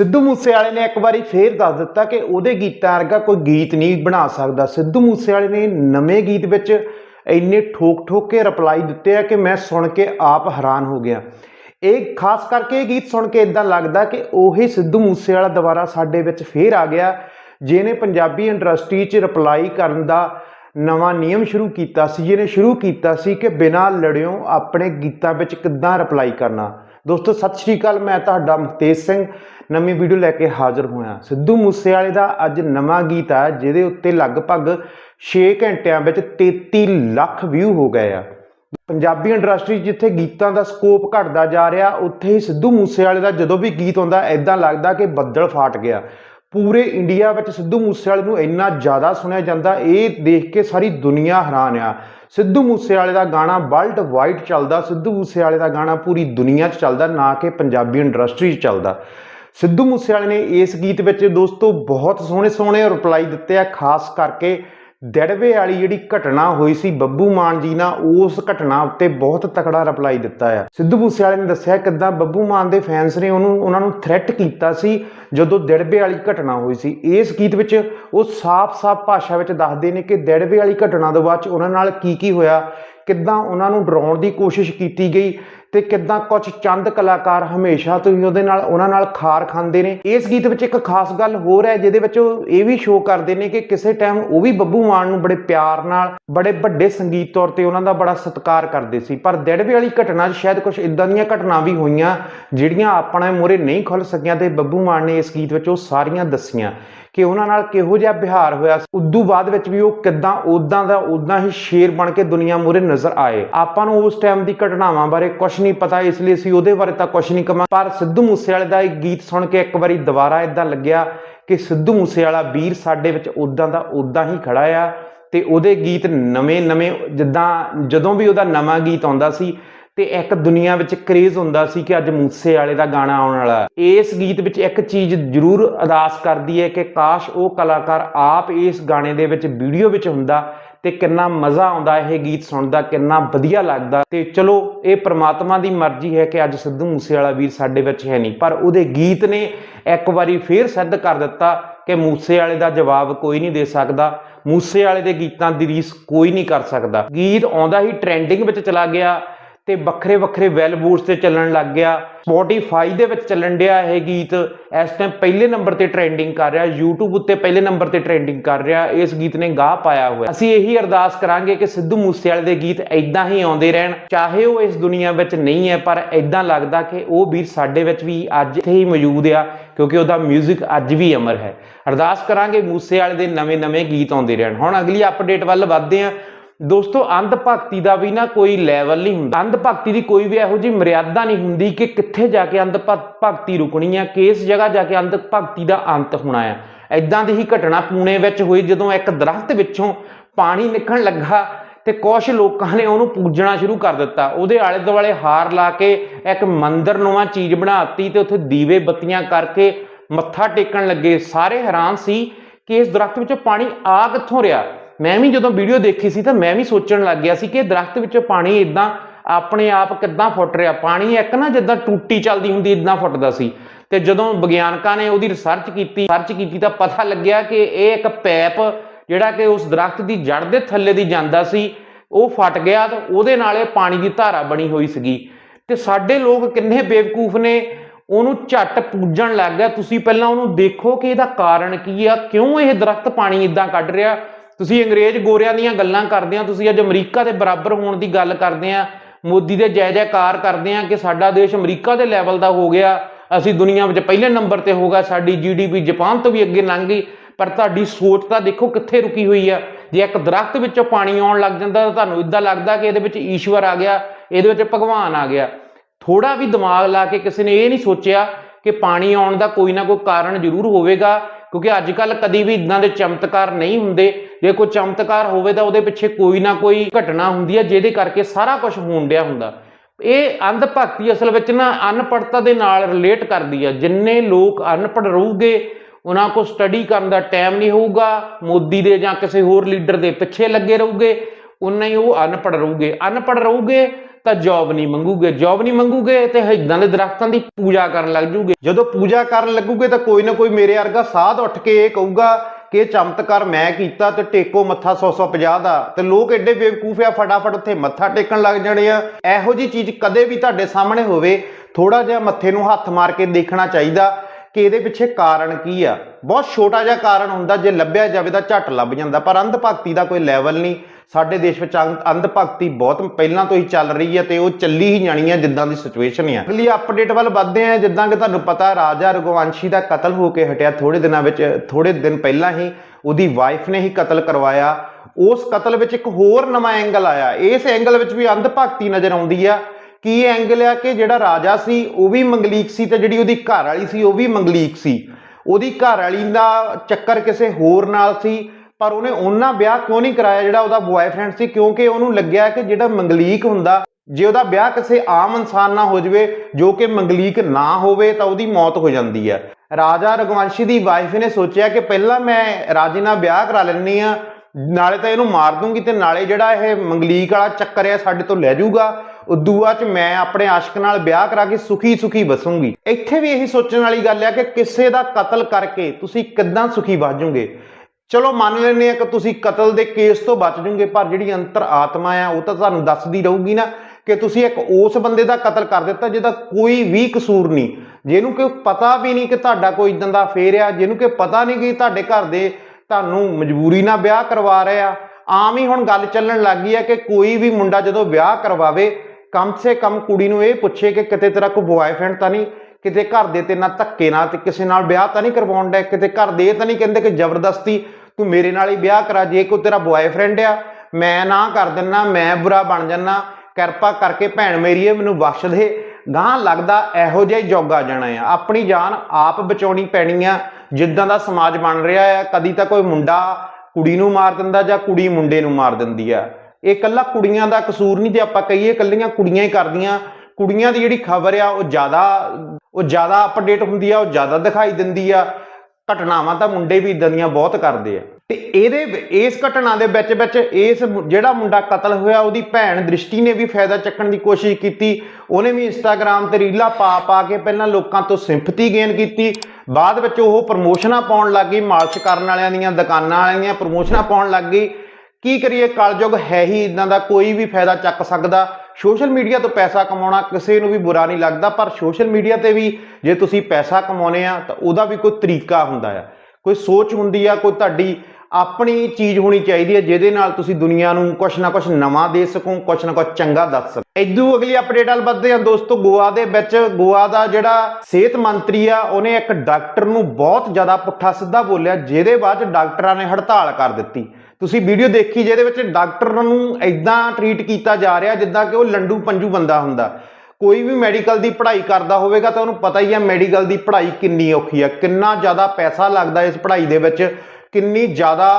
ਸਿੱਧੂ ਮੂਸੇਵਾਲੇ ਨੇ ਇੱਕ ਵਾਰੀ ਫੇਰ ਦੱਸ ਦਿੱਤਾ ਕਿ ਉਹਦੇ ਗੀਤਾਂ ਵਰਗਾ ਕੋਈ ਗੀਤ ਨਹੀਂ ਬਣਾ ਸਕਦਾ। ਸਿੱਧੂ ਮੂਸੇਵਾਲੇ ਨੇ ਨਵੇਂ ਗੀਤ ਵਿੱਚ ਇੰਨੇ ਠੋਕ ਠੋਕ ਕੇ ਰਿਪਲਾਈ ਦਿੱਤੇ ਆ ਕਿ ਮੈਂ ਸੁਣ ਕੇ ਆਪ ਹੈਰਾਨ ਹੋ ਗਿਆ। ਇਹ ਖਾਸ ਕਰਕੇ ਇਹ ਗੀਤ ਸੁਣ ਕੇ ਇਦਾਂ ਲੱਗਦਾ ਕਿ ਉਹੀ ਸਿੱਧੂ ਮੂਸੇਵਾਲਾ ਦੁਬਾਰਾ ਸਾਡੇ ਵਿੱਚ ਫੇਰ ਆ ਗਿਆ, ਜਿਹਨੇ ਪੰਜਾਬੀ ਇੰਡਸਟਰੀ 'ਚ ਰਿਪਲਾਈ ਕਰਨ ਦਾ ਨਵਾਂ ਨਿਯਮ ਸ਼ੁਰੂ ਕੀਤਾ ਸੀ, ਜਿਹਨੇ ਸ਼ੁਰੂ ਕੀਤਾ ਸੀ ਕਿ ਬਿਨਾਂ ਲੜਿਓ ਆਪਣੇ ਗੀਤਾਂ ਵਿੱਚ ਕਿੱਦਾਂ ਰਿਪਲਾਈ ਕਰਨਾ। ਦੋਸਤੋ, ਸਤਿ ਸ਼੍ਰੀ ਅਕਾਲ, ਮੈਂ ਤੁਹਾਡਾ ਮੁਖਤੇਜ ਸਿੰਘ। ਨਵੀਂ ਵੀਡੀਓ ਲੈ ਕੇ ਹਾਜ਼ਰ ਹੋਇਆ। ਸਿੱਧੂ ਮੂਸੇਵਾਲੇ ਦਾ ਅੱਜ ਨਵਾਂ ਗੀਤ ਆ, ਜਿਹਦੇ ਉੱਤੇ ਲਗਭਗ 6 ਘੰਟਿਆਂ ਵਿੱਚ 33 ਲੱਖ ਵਿਊ ਹੋ ਗਏ ਆ। ਪੰਜਾਬੀ ਇੰਡਸਟਰੀ 'ਚ ਜਿੱਥੇ ਗੀਤਾਂ ਦਾ ਸਕੋਪ ਘਟਦਾ ਜਾ ਰਿਹਾ, ਉੱਥੇ ਹੀ ਸਿੱਧੂ ਮੂਸੇਵਾਲੇ ਦਾ ਜਦੋਂ ਵੀ ਗੀਤ ਆਉਂਦਾ ਐਦਾਂ ਲੱਗਦਾ ਕਿ ਬੱਦਲ ਫਾਟ ਗਿਆ। ਪੂਰੇ ਇੰਡੀਆ ਵਿੱਚ ਸਿੱਧੂ ਮੂਸੇਵਾਲੇ ਨੂੰ ਇੰਨਾ ਜ਼ਿਆਦਾ ਸੁਣਿਆ ਜਾਂਦਾ, ਇਹ ਦੇਖ ਕੇ ਸਾਰੀ ਦੁਨੀਆ ਹੈਰਾਨ ਆ। ਸਿੱਧੂ ਮੂਸੇਵਾਲੇ ਦਾ ਗਾਣਾ ਵਰਲਡ ਵਾਈਡ ਚੱਲਦਾ, ਸਿੱਧੂ ਮੂਸੇਵਾਲੇ ਦਾ ਗਾਣਾ ਪੂਰੀ ਦੁਨੀਆ 'ਚ ਚੱਲਦਾ, ਨਾ ਕਿ ਪੰਜਾਬੀ ਇੰਡਸਟਰੀ 'ਚ ਚੱਲਦਾ। ਸਿੱਧੂ ਮੂਸੇਵਾਲੇ ਨੇ ਇਸ ਗੀਤ ਵਿੱਚ ਦੋਸਤੋ ਬਹੁਤ ਸੋਹਣੇ ਸੋਹਣੇ ਰਿਪਲਾਈ ਦਿੱਤੇ ਆ, ਖਾਸ ਕਰਕੇ ਦੜਵੇ ਵਾਲੀ ਜਿਹੜੀ ਘਟਨਾ ਹੋਈ ਸੀ, ਬੱਬੂ ਮਾਨ ਜੀ ਨਾਲ, ਉਸ ਘਟਨਾ ਉੱਤੇ ਬਹੁਤ ਤਕੜਾ ਰਿਪਲਾਈ ਦਿੱਤਾ ਆ। ਸਿੱਧੂ ਮੂਸੇਵਾਲੇ ਨੇ ਦੱਸਿਆ ਕਿੱਦਾਂ ਬੱਬੂ ਮਾਨ ਦੇ ਫੈਨਸ ਨੇ ਉਹਨੂੰ, ਉਹਨਾਂ ਨੂੰ ਥ੍ਰੈਟ ਕੀਤਾ ਸੀ, ਜਦੋਂ ਦੜਵੇ ਵਾਲੀ ਘਟਨਾ ਹੋਈ ਸੀ। ਇਸ ਗੀਤ ਵਿੱਚ ਉਹ ਸਾਫ਼-ਸਾਫ਼ ਭਾਸ਼ਾ ਵਿੱਚ ਦੱਸਦੇ ਨੇ ਕਿ ਦੜਵੇ ਵਾਲੀ ਘਟਨਾ ਤੋਂ ਬਾਅਦ 'ਚ ਉਹਨਾਂ ਨਾਲ ਕੀ ਕੀ ਹੋਇਆ, ਕਿੱਦਾਂ ਉਹਨਾਂ ਨੂੰ ਡਰਾਉਣ ਦੀ ਕੋਸ਼ਿਸ਼ ਕੀਤੀ ਗਈ ਤੇ ਕਿੱਦਾਂ ਕੁਝ ਚੰਦ ਕਲਾਕਾਰ ਹਮੇਸ਼ਾ ਤੋਂ ਹੀ ਉਹਦੇ ਨਾਲ, ਉਹਨਾਂ ਨਾਲ ਖਾਰ ਖਾਂਦੇ ਨੇ। ਇਸ ਗੀਤ ਵਿੱਚ ਇੱਕ ਖਾਸ ਗੱਲ ਹੋਰ ਹੈ, ਜਿਹਦੇ ਵਿੱਚ ਉਹ ਇਹ ਵੀ ਸ਼ੋਅ ਕਰਦੇ ਨੇ ਕਿ ਕਿਸੇ ਟਾਈਮ ਉਹ ਵੀ ਬੱਬੂ ਮਾਨ ਨੂੰ ਬੜੇ ਪਿਆਰ ਨਾਲ, ਬੜੇ ਵੱਡੇ ਸੰਗੀਤ ਤੌਰ ਤੇ ਉਹਨਾਂ ਦਾ ਬੜਾ ਸਤਿਕਾਰ ਕਰਦੇ ਸੀ। ਪਰ ਦੜਵੇ ਵਾਲੀ ਘਟਨਾ 'ਚ ਸ਼ਾਇਦ ਕੁਝ ਇਦਾਂ ਦੀਆਂ ਘਟਨਾ ਵੀ ਹੋਈਆਂ, ਜਿਹੜੀਆਂ ਆਪਣੇ ਮੂਹਰੇ ਨਹੀਂ ਖੁੱਲ ਸਕੀਆਂ ਤੇ ਬੱਬੂ ਮਾਨ ਨੇ ਇਸ ਗੀਤ ਵਿੱਚ ਉਹ ਸਾਰੀਆਂ ਦੱਸੀਆਂ। ਕਿ ਉਹਨਾਂ ਨਾਲ ਕਿਹੋ ਜਿਹਾ ਵਿਹਾਰ ਹੋਇਆ ਉਦੋਂ ਬਾਅਦ ਵਿੱਚ ਵੀ ਉਹ ਕਿੱਦਾਂ ਉਦਾਂ ਦਾ ਉਦਾਂ ਹੀ ਸ਼ੇਰ ਬਣ ਕੇ ਦੁਨੀਆ ਮੂਹਰੇ ਨਜ਼ਰ ਆਏ। ਆਪਾਂ ਨੂੰ ਉਸ ਟਾਈਮ ਦੀ ਘਟਨਾਵਾਂ ਬਾਰੇ ਕੁਝ ਨਹੀਂ ਪਤਾ, ਇਸ ਲਈ ਅਸੀਂ ਉਹਦੇ ਬਾਰੇ ਤਾਂ ਕੁਝ ਨਹੀਂ ਕਮਾ ਪਰ ਸਿੱਧੂ ਮੂਸੇਵਾਲੇ ਦਾ ਇਹ ਗੀਤ ਸੁਣ ਕੇ ਇੱਕ ਵਾਰੀ ਦੁਬਾਰਾ ਇਦਾਂ ਲੱਗਿਆ ਕਿ ਸਿੱਧੂ ਮੂਸੇਵਾਲਾ ਵੀਰ ਸਾਡੇ ਵਿੱਚ ਉਦਾਂ ਦਾ ਉਦਾਂ ਹੀ ਖੜਾ ਆ ਤੇ ਉਹਦੇ ਗੀਤ ਨਵੇਂ ਨਵੇਂ ਜਿੱਦਾਂ ਜਦੋਂ ਵੀ ਉਹਦਾ ਨਵਾਂ ਗੀਤ ਆਉਂਦਾ ਸੀ ਤੇ ਇੱਕ ਦੁਨੀਆ ਵਿੱਚ ਕਰੇਜ਼ ਹੁੰਦਾ ਸੀ ਕਿ ਅੱਜ ਮੂਸੇ ਵਾਲੇ ਦਾ ਗਾਣਾ ਆਉਣ ਵਾਲਾ ਇਸ ਗੀਤ ਵਿੱਚ ਇੱਕ ਚੀਜ਼ ਜ਼ਰੂਰ ਅਰਦਾਸ ਕਰਦੀ ਹੈ ਕਿ ਕਾਸ਼ ਉਹ ਕਲਾਕਾਰ ਆਪ ਇਸ ਗਾਣੇ ਦੇ ਵਿੱਚ ਵੀਡੀਓ ਵਿੱਚ ਹੁੰਦਾ ਤੇ ਕਿੰਨਾ ਮਜ਼ਾ ਆਉਂਦਾ ਇਹ ਗੀਤ ਸੁਣਦਾ ਕਿੰਨਾ ਵਧੀਆ ਲੱਗਦਾ। ਤੇ ਚਲੋ, ਇਹ ਪ੍ਰਮਾਤਮਾ ਦੀ ਮਰਜ਼ੀ ਹੈ ਕਿ ਅੱਜ ਸਿੱਧੂ ਮੂਸੇਵਾਲਾ ਵੀਰ ਸਾਡੇ ਵਿੱਚ ਹੈ ਨਹੀਂ। ਪਰ ਉਹਦੇ ਗੀਤ ਨੇ ਇੱਕ ਵਾਰੀ ਫੇਰ ਸਿੱਧ ਕਰ ਦਿੱਤਾ ਕਿ ਮੂਸੇਵਾਲੇ ਦਾ ਜਵਾਬ ਕੋਈ ਨਹੀਂ ਦੇ ਸਕਦਾ। ਮੂਸੇਵਾਲੇ ਦੇ ਗੀਤਾਂ ਦੀ ਰੀਸ ਕੋਈ ਨਹੀਂ ਕਰ ਸਕਦਾ। ਗੀਤ ਆਉਂਦਾ ਹੀ ਟ੍ਰੈਂਡਿੰਗ ਵਿੱਚ ਚਲਾ ਗਿਆ। ਤੇ ਵੱਖਰੇ ਵੱਖਰੇ ਵੈਲ ਬੂਟਸ ਤੇ ਚੱਲਣ ਲੱਗ ਗਿਆ। Spotify ਦੇ ਵਿੱਚ ਚੱਲਣ ਡਿਆ ਇਹ ਗੀਤ। ਇਸ ਟਾਈਮ ਪਹਿਲੇ ਨੰਬਰ ਤੇ ਟ੍ਰੈਂਡਿੰਗ ਕਰ ਰਿਹਾ। YouTube ਉੱਤੇ ਪਹਿਲੇ ਨੰਬਰ ਤੇ ਟ੍ਰੈਂਡਿੰਗ ਕਰ ਰਿਹਾ। ਇਸ ਗੀਤ ਨੇ ਗਾਹ ਪਾਇਆ ਹੋਇਆ। ਅਸੀਂ ਇਹੀ ਅਰਦਾਸ ਕਰਾਂਗੇ ਕਿ ਸਿੱਧੂ ਮੂਸੇਵਾਲੇ ਦੇ ਗੀਤ ਐਦਾਂ ਹੀ ਆਉਂਦੇ ਰਹਿਣ। ਚਾਹੇ ਉਹ ਇਸ ਦੁਨੀਆ ਵਿੱਚ ਨਹੀਂ ਹੈ, ਪਰ ਐਦਾਂ ਲੱਗਦਾ ਕਿ ਉਹ ਵੀਰ ਸਾਡੇ ਵਿੱਚ ਵੀ ਅੱਜ ਇੱਥੇ ਹੀ ਮੌਜੂਦ ਆ, ਕਿਉਂਕਿ ਉਹਦਾ 뮤직 ਅੱਜ ਵੀ ਅਮਰ ਹੈ। ਅਰਦਾਸ ਕਰਾਂਗੇ ਮੂਸੇਵਾਲੇ ਦੇ ਨਵੇਂ-ਨਵੇਂ ਗੀਤ ਆਉਂਦੇ ਰਹਿਣ। ਹੁਣ ਅਗਲੀ ਅਪਡੇਟ ਵੱਲ ਵਧਦੇ ਹਾਂ। ਦੋਸਤੋ, ਅੰਧ ਭਗਤੀ ਦਾ ਵੀ ਨਾ ਕੋਈ ਲੈਵਲ ਨਹੀਂ ਹੁੰਦਾ। ਅੰਧ ਭਗਤੀ ਦੀ ਕੋਈ ਵੀ ਇਹੋ ਜਿਹੀ ਮਰਿਆਦਾ ਨਹੀਂ ਹੁੰਦੀ ਕਿ ਕਿੱਥੇ ਜਾ ਕੇ ਅੰਧ ਭਗਤੀ ਰੁਕਣੀ ਆ, ਕਿਸ ਜਗ੍ਹਾ ਜਾ ਕੇ ਅੰਧ ਭਗਤੀ ਦਾ ਅੰਤ ਹੋਣਾ ਆ। ਐਦਾਂ ਦੀ ਹੀ ਘਟਨਾ ਪੂਣੇ ਵਿੱਚ ਹੋਈ ਜਦੋਂ ਇੱਕ ਦਰਖਤ ਵਿੱਚੋਂ ਪਾਣੀ ਨਿਕਲਣ ਲੱਗਾ ਤੇ ਕੁਝ ਲੋਕਾਂ ਨੇ ਉਹਨੂੰ ਪੂਜਣਾ ਸ਼ੁਰੂ ਕਰ ਦਿੱਤਾ। ਉਹਦੇ ਆਲੇ ਦੁਆਲੇ ਹਾਰ ਲਾ ਕੇ ਇੱਕ ਮੰਦਰ ਨੂੰਆ ਚੀਜ਼ ਬਣਾਤੀ ਤੇ ਉੱਥੇ ਦੀਵੇ ਬੱਤੀਆਂ ਕਰਕੇ ਮੱਥਾ ਟੇਕਣ ਲੱਗੇ। ਸਾਰੇ ਹੈਰਾਨ ਸੀ ਕਿ ਇਸ ਦਰਖਤ ਵਿੱਚੋਂ ਪਾਣੀ ਆ ਕਿੱਥੋਂ ਰਿਹਾ? ਮੈਂ ਵੀ ਜਦੋਂ ਵੀਡੀਓ ਦੇਖੀ ਸੀ ਤਾਂ ਮੈਂ ਵੀ ਸੋਚਣ ਲੱਗ ਗਿਆ ਸੀ ਕਿ ਦਰਖਤ ਵਿੱਚੋਂ ਪਾਣੀ ਇਦਾਂ ਆਪਣੇ ਆਪ ਕਿੱਦਾਂ ਫੁੱਟ ਰਿਹਾ? ਪਾਣੀ ਇੱਕ ਨਾ ਜਿੱਦਾਂ ਟੂਟੀ ਚੱਲਦੀ ਹੁੰਦੀ ਇਦਾਂ ਫੁੱਟਦਾ ਸੀ। ਤੇ ਜਦੋਂ ਵਿਗਿਆਨਕਾਂ ਨੇ ਉਹਦੀ ਰਿਸਰਚ ਕੀਤੀ ਸਰਚ ਕੀਤੀ ਤਾਂ ਪਤਾ ਲੱਗਿਆ ਕਿ ਇਹ ਇੱਕ ਪੈਪ ਜਿਹੜਾ ਕਿ ਉਸ ਦਰਖਤ ਦੀ ਜੜ ਦੇ ਥੱਲੇ ਦੀ ਜਾਂਦਾ ਸੀ, ਉਹ ਫਟ ਗਿਆ ਤਾਂ ਉਹਦੇ ਨਾਲ ਇਹ ਪਾਣੀ ਦੀ ਧਾਰਾ ਬਣੀ ਹੋਈ ਸੀਗੀ। ਤੇ ਸਾਡੇ ਲੋਕ ਕਿੰਨੇ ਬੇਵਕੂਫ ਨੇ, ਉਹਨੂੰ ਝੱਟ ਪੂਜਣ ਲੱਗ ਗਿਆ ਤੁਸੀਂ ਪਹਿਲਾਂ ਉਹਨੂੰ ਦੇਖੋ ਕਿ ਇਹਦਾ ਕਾਰਨ ਕੀ ਆ, ਕਿਉਂ ਇਹ ਦਰਖਤ ਪਾਣੀ ਇਦਾਂ ਕੱਢ ਰਿਹਾ? ਤੁਸੀਂ ਅੰਗਰੇਜ਼ ਗੋਰਿਆਂ ਦੀਆਂ ਗੱਲਾਂ ਕਰਦੇ ਆ, ਤੁਸੀਂ ਅੱਜ ਅਮਰੀਕਾ ਦੇ ਬਰਾਬਰ ਹੋਣ ਦੀ ਗੱਲ ਕਰਦੇ ਆ, ਮੋਦੀ ਦੇ ਜੈ ਜੈਕਾਰ ਕਰਦੇ ਆ ਕਿ ਸਾਡਾ ਦੇਸ਼ ਅਮਰੀਕਾ ਦੇ ਲੈਵਲ ਦਾ ਹੋ ਗਿਆ, ਅਸੀਂ ਦੁਨੀਆ ਵਿੱਚ ਪਹਿਲੇ ਨੰਬਰ ਤੇ ਹੋਗਾ ਸਾਡੀ ਜੀਡੀਪੀ ਜਾਪਾਨ ਤੋਂ ਵੀ ਅੱਗੇ ਲੰਘ ਗਈ, ਪਰ ਤੁਹਾਡੀ ਸੋਚ ਤਾਂ ਦੇਖੋ ਕਿੱਥੇ ਰੁਕੀ ਹੋਈ ਆ, ਜੇ ਇੱਕ ਦਰਖਤ ਵਿੱਚੋਂ ਪਾਣੀ ਆਉਣ ਲੱਗ ਜਾਂਦਾ ਤਾਂ ਤੁਹਾਨੂੰ ਇਦਾਂ ਲੱਗਦਾ ਕਿ ਇਹਦੇ ਵਿੱਚ ਈਸ਼ਵਰ ਆ ਗਿਆ, ਇਹਦੇ ਵਿੱਚ ਭਗਵਾਨ ਆ ਗਿਆ। ਥੋੜਾ ਵੀ ਦਿਮਾਗ ਲਾ ਕੇ ਕਿਸੇ ਨੇ ਇਹ ਨਹੀਂ ਸੋਚਿਆ ਕਿ ਪਾਣੀ ਆਉਣ ਦਾ ਕੋਈ ਨਾ ਕੋਈ ਕਾਰਨ ਜ਼ਰੂਰ ਹੋਵੇਗਾ, ਕਿਉਂਕਿ ਅੱਜ ਕੱਲ ਕਦੀ ਵੀ ਇਦਾਂ ਦੇ ਚਮਤਕਾਰ ਨਹੀਂ ਹੁੰਦੇ। ਜੇ ਕੋਈ ਚਮਤਕਾਰ ਹੋਵੇ ਤਾਂ ਉਹਦੇ ਪਿੱਛੇ ਕੋਈ ਨਾ ਕੋਈ ਘਟਨਾ ਹੁੰਦੀ ਹੈ, ਜਿਹਦੇ ਕਰਕੇ ਸਾਰਾ ਕੁਝ ਹੋਣ ਡਿਆ ਹੁੰਦਾ। ਇਹ ਅੰਧ ਭਗਤੀ ਅਸਲ ਵਿੱਚ ਨਾ ਅਨਪੜਤਾ ਦੇ ਨਾਲ ਰਿਲੇਟ ਕਰਦੀ ਆ। ਜਿੰਨੇ ਲੋਕ ਅਨਪੜ ਰਹੂਗੇ, ਉਹਨਾਂ ਕੋ ਸਟੱਡੀ ਕਰਨ ਦਾ ਟਾਈਮ ਨਹੀਂ ਹੋਊਗਾ, ਮੋਦੀ ਦੇ ਜਾਂ ਕਿਸੇ ਹੋਰ ਲੀਡਰ ਦੇ ਪਿੱਛੇ ਲੱਗੇ ਰਹੂਗੇ, ਉਨਾ ਹੀ ਉਹ ਅਨਪੜ ਰਹੂਗੇ। ਅਨਪੜ ਰਹੂਗੇ ਤਾਂ ਜੌਬ ਨਹੀਂ ਮੰਗੂਗੇ। ਜੌਬ ਨਹੀਂ ਮੰਗੂਗੇ ਤੇ ਇਦਾਂ ਦੇ ਦਰਖਤਾਂ ਦੀ ਪੂਜਾ ਕਰਨ ਲੱਗ ਜੂਗੇ। ਜਦੋਂ ਪੂਜਾ ਕਰਨ ਲੱਗੂਗੇ ਤਾਂ ਕੋਈ ਨਾ ਕੋਈ ਮੇਰੇ ਵਰਗਾ ਸਾਧ ਉੱਠ ਕੇ ਇਹ ਕਹੂਗਾ ਕਿ ਚਮਤਕਾਰ ਮੈਂ ਕੀਤਾ ਤੇ ਟੇਕੋ ਮੱਥਾ 100-150 ਦਾ। ਤੇ ਲੋਕ ਐਡੇ ਬੇਵਕੂਫ ਆ, ਫਟਾਫਟ ਉੱਥੇ ਮੱਥਾ ਟੇਕਣ ਲੱਗ ਜਾਣੇ ਆ। ਇਹੋ ਜੀ ਚੀਜ਼ ਕਦੇ ਵੀ ਤੁਹਾਡੇ ਸਾਹਮਣੇ ਹੋਵੇ ਥੋੜਾ ਜਿਹਾ ਮੱਥੇ ਨੂੰ ਹੱਥ ਮਾਰ ਕੇ ਦੇਖਣਾ ਚਾਹੀਦਾ ਕਿ ਇਹਦੇ ਪਿੱਛੇ ਕਾਰਨ ਕੀ ਆ। ਬਹੁਤ ਛੋਟਾ ਜਿਹਾ ਕਾਰਨ ਹੁੰਦਾ, ਜੇ ਲੱਭਿਆ ਜਾਵੇ ਤਾਂ ਝੱਟ ਲੱਭ ਜਾਂਦਾ, ਪਰ ਅੰਧ ਭਗਤੀ ਦਾ ਕੋਈ ਲੈਵਲ ਨਹੀਂ। ਸਾਡੇ ਦੇਸ਼ ਵਿੱਚ ਅੰਧ ਅੰਧ ਭਗਤੀ ਬਹੁਤ ਪਹਿਲਾਂ ਤੋਂ ਹੀ ਚੱਲ ਰਹੀ ਹੈ ਤੇ ਉਹ ਚੱਲੀ ਹੀ ਜਾਣੀ ਹੈ ਜਿੱਦਾਂ ਦੀ ਸਿਚੁਏਸ਼ਨ ਹੈ ਅਗਲੀ ਅਪਡੇਟ ਵੱਲ ਵੱਧਦੇ ਹਾਂ, ਜਿੱਦਾਂ ਕਿ ਤੁਹਾਨੂੰ ਪਤਾ ਰਾਜਾ ਰਘੁਵੰਸ਼ੀ ਦਾ ਕਤਲ ਹੋ ਕੇ ਹਟਿਆ ਥੋੜੇ ਦਿਨਾਂ ਵਿੱਚ ਥੋੜੇ ਦਿਨ ਪਹਿਲਾਂ ਹੀ ਉਹਦੀ ਵਾਈਫ ਨੇ ਹੀ ਕਤਲ ਕਰਵਾਇਆ। ਉਸ ਕਤਲ ਵਿੱਚ ਇੱਕ ਹੋਰ ਨਵਾਂ ਐਂਗਲ ਆਇਆ। ਇਸ ਐਂਗਲ ਵਿੱਚ ਵੀ ਅੰਧ ਭਗਤੀ ਨਜ਼ਰ ਆਉਂਦੀ ਆ। ਕੀ ਐਂਗਲ ਆ ਕਿ ਜਿਹੜਾ ਰਾਜਾ ਸੀ, ਉਹ ਵੀ ਮੰਗਲੀਕ ਸੀ ਤੇ ਜਿਹੜੀ ਉਹਦੀ ਘਰ ਵਾਲੀ ਸੀ, ਉਹ ਵੀ ਮੰਗਲੀਕ ਸੀ। ਉਹਦੀ ਘਰ ਵਾਲੀ ਦਾ ਚੱਕਰ ਕਿਸੇ ਹੋਰ ਨਾਲ ਸੀ। ਪਰ ਉਹਨੇ ਉਹਨਾਂ ਵਿਆਹ ਕਿਉਂ ਨਹੀਂ ਕਰਾਇਆ ਜਿਹੜਾ ਉਹਦਾ ਬੁਆਏਫ੍ਰੈਂਡ ਸੀ? ਕਿਉਂਕਿ ਉਹਨੂੰ ਲੱਗਿਆ ਕਿ ਜਿਹੜਾ ਮੰਗਲੀਕ ਹੁੰਦਾ, ਜੇ ਉਹਦਾ ਵਿਆਹ ਕਿਸੇ ਆਮ ਇਨਸਾਨ ਨਾਲ ਹੋ ਜਾਵੇ, ਜੋ ਕਿ ਮੰਗਲੀਕ ਨਾ ਹੋਵੇ, ਤਾਂ ਉਹਦੀ ਮੌਤ ਹੋ ਜਾਂਦੀ ਹੈ ਰਾਜਾ ਰਘੁਵੰਸ਼ੀ ਦੀ ਵਾਈਫ ਨੇ ਸੋਚਿਆ ਕਿ ਪਹਿਲਾਂ ਮੈਂ ਰਾਜੇ ਨਾਲ ਵਿਆਹ ਕਰਾ ਲੈਣੀ ਆ, ਨਾਲੇ ਤਾਂ ਇਹਨੂੰ ਮਾਰ ਦੂੰਗੀ ਤੇ ਨਾਲੇ ਜਿਹੜਾ ਇਹ ਮੰਗਲੀਕ ਵਾਲਾ ਚੱਕਰ ਹੈ ਸਾਡੇ ਤੋਂ ਲੈ ਜਾਊਗਾ। ਉਦੋਂ ਬਾਅਦ ਚ ਮੈਂ ਆਪਣੇ ਆਸ਼ਕ ਨਾਲ ਵਿਆਹ ਕਰਾ ਕੇ ਸੁਖੀ ਸੁਖੀ ਬਸੂੰਗੀ ਇੱਥੇ ਵੀ ਇਹੀ ਸੋਚਣ ਵਾਲੀ ਗੱਲ ਹੈ ਕਿ ਕਿਸੇ ਦਾ ਕਤਲ ਕਰਕੇ ਤੁਸੀਂ ਕਿੱਦਾਂ ਸੁਖੀ ਬਚੋਗੇ ਚਲੋ ਮੰਨ ਲੈਂਦੇ ਆ ਕਿ ਤੁਸੀਂ ਕਤਲ ਦੇ ਕੇਸ ਤੋਂ ਬਚ ਜੂਗੇ ਪਰ ਜਿਹੜੀ ਅੰਤਰ ਆਤਮਾ ਆ, ਉਹ ਤਾਂ ਤੁਹਾਨੂੰ ਦੱਸਦੀ ਰਹੂਗੀ ਨਾ ਕਿ ਤੁਸੀਂ ਇੱਕ ਉਸ ਬੰਦੇ ਦਾ ਕਤਲ ਕਰ ਦਿੱਤਾ ਜਿਹਦਾ ਕੋਈ ਵੀ ਕਸੂਰ ਨਹੀਂ। ਜਿਹਨੂੰ ਕਿ ਪਤਾ ਵੀ ਨਹੀਂ ਕਿ ਤੁਹਾਡਾ ਕੋਈ ਇਦਾਂ ਦਾ ਫੇਰ ਆ, ਜਿਹਨੂੰ ਕਿ ਪਤਾ ਨਹੀਂ ਕਿ ਤੁਹਾਡੇ ਘਰ ਦੇ ਤੁਹਾਨੂੰ ਮਜਬੂਰੀ ਨਾਲ ਵਿਆਹ ਕਰਵਾ ਰਹੇ ਆ। ਆਮ ਹੀ ਹੁਣ ਗੱਲ ਚੱਲਣ ਲੱਗ ਗਈ ਆ ਕਿ ਕੋਈ ਵੀ ਮੁੰਡਾ ਜਦੋਂ ਵਿਆਹ ਕਰਵਾਵੇ, ਕਮ ਸੇ ਕਮ ਕੁੜੀ ਨੂੰ ਇਹ ਪੁੱਛੇ ਕਿ ਕਿਤੇ ਤੇਰਾ ਕੋਈ ਬੁਆਏਫ੍ਰੈਂਡ ਤਾਂ ਨਹੀਂ, ਕਿਤੇ ਘਰ ਦੇ ਤੇ ਨਾ ਧੱਕੇ ਨਾਲ ਤੇ ਕਿਸੇ ਨਾਲ ਵਿਆਹ ਤਾਂ ਨਹੀਂ ਕਰਵਾਉਣ ਦਾ ਕਿਤੇ ਘਰ ਦੇ ਇਹ ਤਾਂ ਨਹੀਂ ਕਹਿੰਦੇ ਕਿ ਜ਼ਬਰਦਸਤੀ ਤੂੰ ਮੇਰੇ ਨਾਲ ਹੀ ਵਿਆਹ ਕਰਾ, ਜੇ ਕੋਈ ਤੇਰਾ ਬੁਆਏਫ੍ਰੈਂਡ ਆ, ਮੈਂ ਨਾ ਕਰ ਦਿੰਨਾ, ਮੈਂ ਬੁਰਾ ਬਣ ਜੰਨਾ, ਕਿਰਪਾ ਕਰਕੇ ਭੈਣ ਮੇਰੀ ਇਹ ਮੈਨੂੰ ਬਖਸ਼ ਦੇ। ਗਾਂ ਲੱਗਦਾ ਇਹੋ ਜਿਹਾ ਹੀ ਜੋਗਾ ਜਾਣਾ ਆ। ਆਪਣੀ ਜਾਨ ਆਪ ਬਚਾਉਣੀ ਪੈਣੀ ਆ। ਜਿੱਦਾਂ ਦਾ ਸਮਾਜ ਬਣ ਰਿਹਾ ਆ, ਕਦੀ ਤਾਂ ਕੋਈ ਮੁੰਡਾ ਕੁੜੀ ਨੂੰ ਮਾਰ ਦਿੰਦਾ ਜਾਂ ਕੁੜੀ ਮੁੰਡੇ ਨੂੰ ਮਾਰ ਦਿੰਦੀ ਆ। ਇਹ ਕੱਲਾ ਕੁੜੀਆਂ ਦਾ ਕਸੂਰ ਨਹੀਂ ਜੇ ਆਪਾਂ ਕਹੀਏ ਕੱਲੀਆਂ ਕੁੜੀਆਂ ਹੀ ਕਰਦੀਆਂ। ਕੁੜੀਆਂ ਦੀ ਜਿਹੜੀ ਖਬਰ ਆ, ਉਹ ਜ਼ਿਆਦਾ ਉਹ ਜ਼ਿਆਦਾ ਅਪਡੇਟ ਹੁੰਦੀ ਆ, ਉਹ ਜ਼ਿਆਦਾ ਦਿਖਾਈ ਦਿੰਦੀ ਆ। ਘਟਨਾਵਾਂ ਤਾਂ ਮੁੰਡੇ ਵੀ ਇਦਾਂ ਦੀਆਂ ਬਹੁਤ ਕਰਦੇ ਆ। ਤੇ ਇਹਦੇ ਵਿ- ਇਸ ਘਟਨਾ ਦੇ ਵਿੱਚ ਵਿੱਚ ਇਸ ਜਿਹੜਾ ਮੁੰਡਾ ਕਤਲ ਹੋਇਆ, ਉਹਦੀ ਭੈਣ ਦ੍ਰਿਸ਼ਟੀ ਨੇ ਵੀ ਫਾਇਦਾ ਚੱਕਣ ਦੀ ਕੋਸ਼ਿਸ਼ ਕੀਤੀ। ਉਹਨੇ ਵੀ ਇੰਸਟਾਗ੍ਰam ਤੇ ਰੀਲਾਂ ਪਾ ਪਾ ਕੇ ਪਹਿਲਾਂ ਲੋਕਾਂ ਤੋਂ ਸਿੰਪਥੀ ਗੇਨ ਕੀਤੀ। ਬਾਅਦ ਵਿੱਚ ਉਹ ਪ੍ਰਮੋਸ਼ਨਾਂ ਪਾਉਣ ਲੱਗ ਗਈ, ਮਾਲਸ਼ ਕਰਨ ਵਾਲਿਆਂ ਦੀਆਂ ਦੁਕਾਨਾਂ ਵਾਲਿਆਂ ਦੀਆਂ ਪ੍ਰਮੋਸ਼ਨਾਂ ਪਾਉਣ ਲੱਗ ਗਈ। ਕੀ ਕਰੀਏ, ਕਲਯੁਗ ਹੈ ਹੀ ਇਦਾਂ ਦਾ, ਕੋਈ ਵੀ ਫਾਇਦਾ ਚੱਕ ਸਕਦਾ। ਸੋਸ਼ਲ ਮੀਡੀਆ ਤੋਂ ਪੈਸਾ ਕਮਾਉਣਾ ਕਿਸੇ ਨੂੰ ਵੀ ਬੁਰਾ ਨਹੀਂ ਲੱਗਦਾ, ਪਰ ਸੋਸ਼ਲ ਮੀਡੀਆ ਤੇ ਵੀ ਜੇ ਤੁਸੀਂ ਪੈਸਾ ਕਮਾਉਨੇ ਆ, ਤਾਂ ਉਹਦਾ ਵੀ ਕੋਈ ਤਰੀਕਾ ਹੁੰਦਾ ਆ। ਕੋਈ ਸੋਚ ਹੁੰਦੀ ਆ, ਕੋਈ ਤੁਹਾਡੀ ਆਪਣੀ ਚੀਜ਼ ਹੋਣੀ ਚਾਹੀਦੀ ਹੈ ਜਿਹਦੇ ਨਾਲ ਤੁਸੀਂ ਦੁਨੀਆ ਨੂੰ ਕੁਛ ਨਾ ਕੁਛ ਨਵਾਂ ਦੇ ਸਕੋ, ਕੁਛ ਨਾ ਕੁਛ ਚੰਗਾ ਦੱਸ ਸਕੋ। ਇਦੋਂ ਅਗਲੀ ਅਪਡੇਟ ਵੱਲ ਵੱਧਦੇ ਹਾਂ ਦੋਸਤੋ, ਗੋਆ ਦੇ ਵਿੱਚ, ਗੋਆ ਦਾ ਜਿਹੜਾ ਸਿਹਤ ਮੰਤਰੀ ਆ, ਉਹਨੇ ਇੱਕ ਡਾਕਟਰ ਨੂੰ ਬਹੁਤ ਜ਼ਿਆਦਾ ਪੁੱਠਾ ਸਿੱਧਾ ਬੋਲਿਆ, ਜਿਹਦੇ ਬਾਅਦ 'ਚ ਡਾਕਟਰਾਂ ਨੇ ਹੜਤਾਲ ਕਰ ਦਿੱਤੀ। ਤੁਸੀਂ ਵੀਡੀਓ ਦੇਖੀ ਜਿਹਦੇ ਵਿੱਚ ਡਾਕਟਰ ਨੂੰ ਐਦਾਂ ਟਰੀਟ ਕੀਤਾ ਜਾ ਰਿਹਾ ਜਿੱਦਾਂ ਕਿ ਉਹ ਲੰਡੂ ਪੰਜੂ ਬੰਦਾ ਹੁੰਦਾ। ਕੋਈ ਵੀ ਮੈਡੀਕਲ ਦੀ ਪੜ੍ਹਾਈ ਕਰਦਾ ਹੋਵੇਗਾ ਤਾਂ ਉਹਨੂੰ ਪਤਾ ਹੀ ਹੈ ਮੈਡੀਕਲ ਦੀ ਪੜ੍ਹਾਈ ਕਿੰਨੀ ਔਖੀ ਹੈ, ਕਿੰਨਾ ਜ਼ਿਆਦਾ ਪੈਸਾ ਲੱਗਦਾ ਇਸ ਪੜ੍ਹਾਈ ਦੇ ਵਿੱਚ, ਕਿੰਨੀ ਜ਼ਿਆਦਾ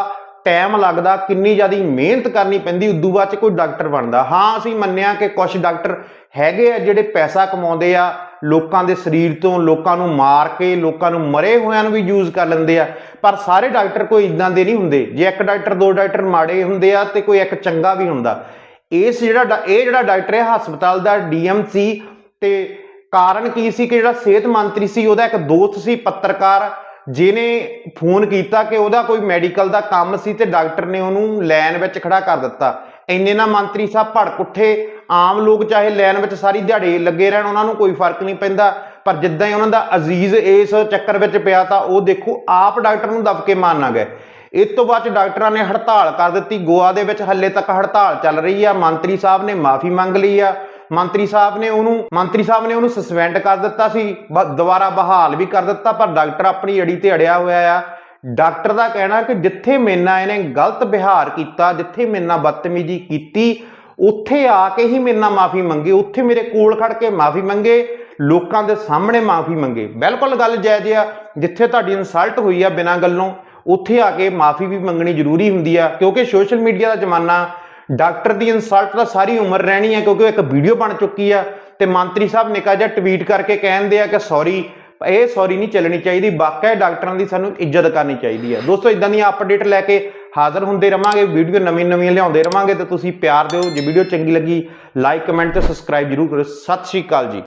ਟਾਈਮ ਲੱਗਦਾ, ਕਿੰਨੀ ਜ਼ਿਆਦਾ ਮਿਹਨਤ ਕਰਨੀ ਪੈਂਦੀ, ਉਦੋਂ ਬਾਅਦ ਚ ਕੋਈ ਡਾਕਟਰ ਬਣਦਾ। ਹਾਂ, ਅਸੀਂ ਮੰਨਿਆ ਕਿ ਕੁਝ ਡਾਕਟਰ ਹੈਗੇ ਆ ਜਿਹੜੇ ਪੈਸਾ ਕਮਾਉਂਦੇ ਆ, ਲੋਕਾਂ ਦੇ ਸਰੀਰ ਤੋਂ, ਲੋਕਾਂ ਨੂੰ ਮਾਰ ਕੇ, ਲੋਕਾਂ ਨੂੰ ਮਰੇ ਹੋਇਆਂ ਨੂੰ ਵੀ ਯੂਜ਼ ਕਰ ਲੈਂਦੇ ਆ, ਪਰ ਸਾਰੇ ਡਾਕਟਰ ਕੋਈ ਇਦਾਂ ਦੇ ਨਹੀਂ ਹੁੰਦੇ। ਜੇ ਇੱਕ ਡਾਕਟਰ, ਦੋ ਡਾਕਟਰ ਮਾੜੇ ਹੁੰਦੇ ਆ ਤੇ ਕੋਈ ਇੱਕ ਚੰਗਾ ਵੀ ਹੁੰਦਾ। ਇਸ ਜਿਹੜਾ ਡਾ- ਇਹ ਜਿਹੜਾ ਡਾਕਟਰ ਹੈ, ਹਸਪਤਾਲ ਦਾ ਡੀਐਮ ਸੀ, ਤੇ ਕਾਰਨ ਕੀ ਸੀ ਕਿ ਜਿਹੜਾ ਸਿਹਤ ਮੰਤਰੀ ਸੀ, ਉਹਦਾ ਇੱਕ ਦੋਸਤ ਸੀ, ਪੱਤਰਕਾਰ ਜਿਹਨੇ ਫੋਨ ਕੀਤਾ ਕਿ ਉਹਦਾ ਕੋਈ ਮੈਡੀਕਲ ਦਾ ਕੰਮ ਸੀ ਤੇ ਡਾਕਟਰ ਨੇ ਉਹਨੂੰ ਲਾਈਨ ਵਿੱਚ ਖੜਾ ਕਰ ਦਿੱਤਾ। ਇੰਨੇ ਨਾ ਮੰਤਰੀ ਸਾਹਿਬ ਭੜਕ ਉੱਠੇ। ਆਮ ਲੋਕ ਚਾਹੇ ਲਾਈਨ ਵਿੱਚ ਸਾਰੀ ਦਿਹਾੜੀ ਲੱਗੇ ਰਹਿਣ, ਉਹਨਾਂ ਨੂੰ ਕੋਈ ਫ਼ਰਕ ਨਹੀਂ ਪੈਂਦਾ। ਪਰ ਜਿੱਦਾਂ ਹੀ ਉਹਨਾਂ ਦਾ ਅਜ਼ੀਜ਼ ਇਸ ਚੱਕਰ ਵਿੱਚ ਪਿਆ ਤਾਂ ਉਹ ਦੇਖੋ, ਆਪ ਡਾਕਟਰ ਨੂੰ ਦਬ ਕੇ ਮਾਰਨਾ ਗਏ। ਇਸ ਤੋਂ ਬਾਅਦ 'ਚ ਡਾਕਟਰਾਂ ਨੇ ਹੜਤਾਲ ਕਰ ਦਿੱਤੀ। ਗੋਆ ਦੇ ਵਿੱਚ ਹੱਲੇ ਤੱਕ ਹੜਤਾਲ ਚੱਲ ਰਹੀ ਆ। ਮੰਤਰੀ ਸਾਹਿਬ ਨੇ ਮਾਫੀ ਮੰਗ ਲਈ ਆ। ਮੰਤਰੀ ਸਾਹਿਬ ਨੇ ਉਹਨੂੰ, ਮੰਤਰੀ ਸਾਹਿਬ ਨੇ ਉਹਨੂੰ ਸਸਪੈਂਡ ਕਰ ਦਿੱਤਾ ਸੀ, ਬ- ਦੁਬਾਰਾ ਬਹਾਲ ਵੀ ਕਰ ਦਿੱਤਾ, ਪਰ ਡਾਕਟਰ ਆਪਣੀ ਅੜੀ ਤੇ ਅੜਿਆ ਹੋਇਆ ਆ। ਡਾਕਟਰ ਦਾ ਕਹਿਣਾ ਕਿ ਜਿੱਥੇ ਮੇਨਾ ਇਹਨੇ ਗਲਤ ਵਿਹਾਰ ਕੀਤਾ, ਜਿੱਥੇ ਮੇਨਾ ਬਦਤਮੀਜ਼ੀ ਕੀਤੀ, ਉੱਥੇ ਆ ਕੇ ਹੀ ਮੇਰੇ ਨਾਲ ਮਾਫੀ ਮੰਗੇ, ਉੱਥੇ ਮੇਰੇ ਕੋਲ ਖੜ ਕੇ ਮਾਫੀ ਮੰਗੇ, ਲੋਕਾਂ ਦੇ ਸਾਹਮਣੇ ਮਾਫੀ ਮੰਗੇ। ਬਿਲਕੁਲ ਗੱਲ ਜਾਇਜ਼ ਆ, ਜਿੱਥੇ ਤੁਹਾਡੀ ਇਨਸਲਟ ਹੋਈ ਆ ਬਿਨਾਂ ਗੱਲੋਂ, ਉੱਥੇ ਆ ਕੇ ਮਾਫੀ ਵੀ ਮੰਗਣੀ ਜ਼ਰੂਰੀ ਹੁੰਦੀ ਆ, ਕਿਉਂਕਿ ਸੋਸ਼ਲ ਮੀਡੀਆ ਦਾ ਜ਼ਮਾਨਾ ਡਾਕਟਰ ਦੀ ਇਨਸਲਟ ਤਾਂ ਸਾਰੀ ਉਮਰ ਰਹਿਣੀ ਹੈ, ਕਿਉਂਕਿ ਉਹ ਇੱਕ ਵੀਡੀਓ ਬਣ ਚੁੱਕੀ ਆ। ਤੇ ਮੰਤਰੀ ਸਾਹਿਬ ਨਿੱਕਾ ਜਿਹਾ ਟਵੀਟ ਕਰਕੇ ਕਹਿੰਦੇ ਆ ਕਿ ਸੌਰੀ ਇਹ ਸੌਰੀ ਨਹੀਂ ਚੱਲਣੀ ਚਾਹੀਦੀ ਵਾਕਿਆ ਡਾਕਟਰਾਂ ਦੀ ਸਾਨੂੰ ਇੱਜ਼ਤ ਕਰਨੀ ਚਾਹੀਦੀ ਹੈ ਦੋਸਤੋ ਇਦਾਂ ਦੀਆਂ ਅਪਡੇਟ ਲੈ ਕੇ ਹਾਜ਼ਰ ਹੁੰਦੇ ਰਵਾਂਗੇ, ਵੀਡੀਓ ਨਵੀਂ ਨਵੀਆਂ ਲਿਆਉਂਦੇ ਰਵਾਂਗੇ ਤੇ ਤੁਸੀਂ ਪਿਆਰ ਦਿਓ। ਜੇ ਵੀਡੀਓ ਚੰਗੀ ਲੱਗੀ ਲਾਈਕ ਕਮੈਂਟ ਤੇ ਸਬਸਕ੍ਰਾਈਬ ਜਰੂਰ ਕਰੋ ਸਤਿ ਸ਼੍ਰੀ ਅਕਾਲ ਜੀ।